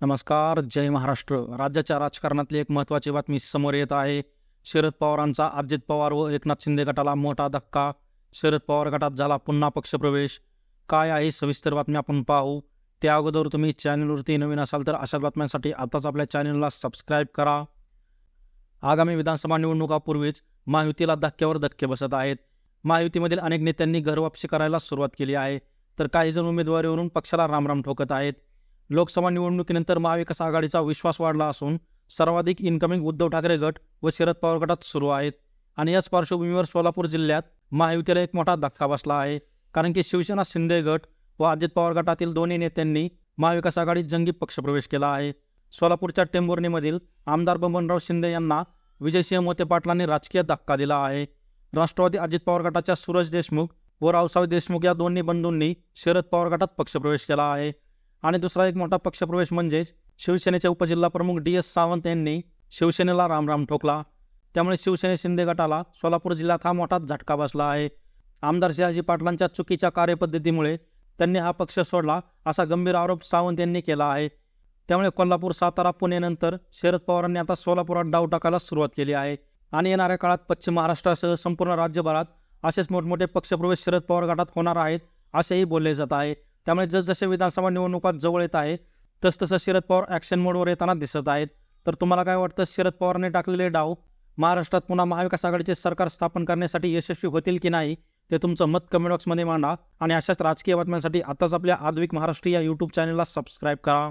नमस्कार जय महाराष्ट्र. राज्याच्या राजकारणातली एक महत्त्वाची बातमी समोर येत आहे. शरद पवारांचा अजित पवार व एकनाथ शिंदे गटाला मोठा धक्का. शरद पवार गटात झाला पुन्हा पक्षप्रवेश. काय आहे सविस्तर बातमी आपण पाहू. त्या अगोदर तुम्ही चॅनलवरती नवीन असाल तर अशा बातम्यांसाठी आताच आपल्या चॅनलला सबस्क्राईब करा. आगामी विधानसभा निवडणुकापूर्वीच महायुतीला धक्क्यावर धक्के बसत आहेत. महायुतीमधील अनेक नेत्यांनी घरवापसी करायला सुरुवात केली आहे. तर काही जण उमेदवारीवरून पक्षाला रामराम ठोकत आहेत. लोकसभा निवडणुकीनंतर महाविकास आघाडीचा विश्वास वाढला असून सर्वाधिक इन्कमिंग उद्धव ठाकरे गट व शरद पवार गटात सुरू आहेत. आणि याच पार्श्वभूमीवर सोलापूर जिल्ह्यात महायुतीला एक मोठा धक्का बसला आहे. कारण की शिवसेना शिंदे गट व अजित पवार गटातील दोन्ही नेत्यांनी महाविकास आघाडीत जंगी पक्षप्रवेश केला आहे. सोलापूरच्या टेंभुर्णीमधील आमदार बबनराव शिंदे यांना विजयसिंह मोते पाटलांनी राजकीय धक्का दिला आहे. राष्ट्रवादी अजित पवार गटाच्या सूरज देशमुख व रावसाहेब देशमुख या दोन्ही बंधूंनी शरद पवार गटात पक्षप्रवेश केला आहे. आणि दुसरा एक मोठा पक्षप्रवेश म्हणजेच शिवसेनेचे उपजिल्हा प्रमुख डी एस सावंत यांनी शिवसेनेला रामराम ठोकला. त्यामुळे शिवसेने शिंदे गटाला सोलापूर जिल्ह्यात हा मोठा झटका बसला आहे. आमदार शहाजी पाटलांच्या चुकीच्या कार्यपद्धतीमुळे त्यांनी हा पक्ष सोडला असा गंभीर आरोप सावंत यांनी केला आहे. त्यामुळे कोल्हापूर सातारा पुणेनंतर शरद पवारांनी आता सोलापुरात डाव टाकायला सुरुवात केली आहे. आणि येणाऱ्या काळात पश्चिम महाराष्ट्रासह संपूर्ण राज्यभरात असेच मोठमोठे पक्षप्रवेश शरद पवार गटात होणार आहेत असेही बोलले जात आहे. त्यामुळे जसजसे विधानसभा निवडणुका जवळ येत आहे तसतसं शरद पवार ॲक्शन मोडवर येताना दिसत आहेत. तर तुम्हाला काय वाटतं शरद पवारने टाकलेले डाव महाराष्ट्रात पुन्हा महाविकास आघाडीचे सरकार स्थापन करण्यासाठी यशस्वी होतील की नाही ते तुमचं मत कमेंट बॉक्समध्ये मांडा. आणि अशाच राजकीय बातम्यांसाठी आताच आपल्या आद्विक महाराष्ट्र या यूट्यूब चॅनलला सबस्क्राईब करा.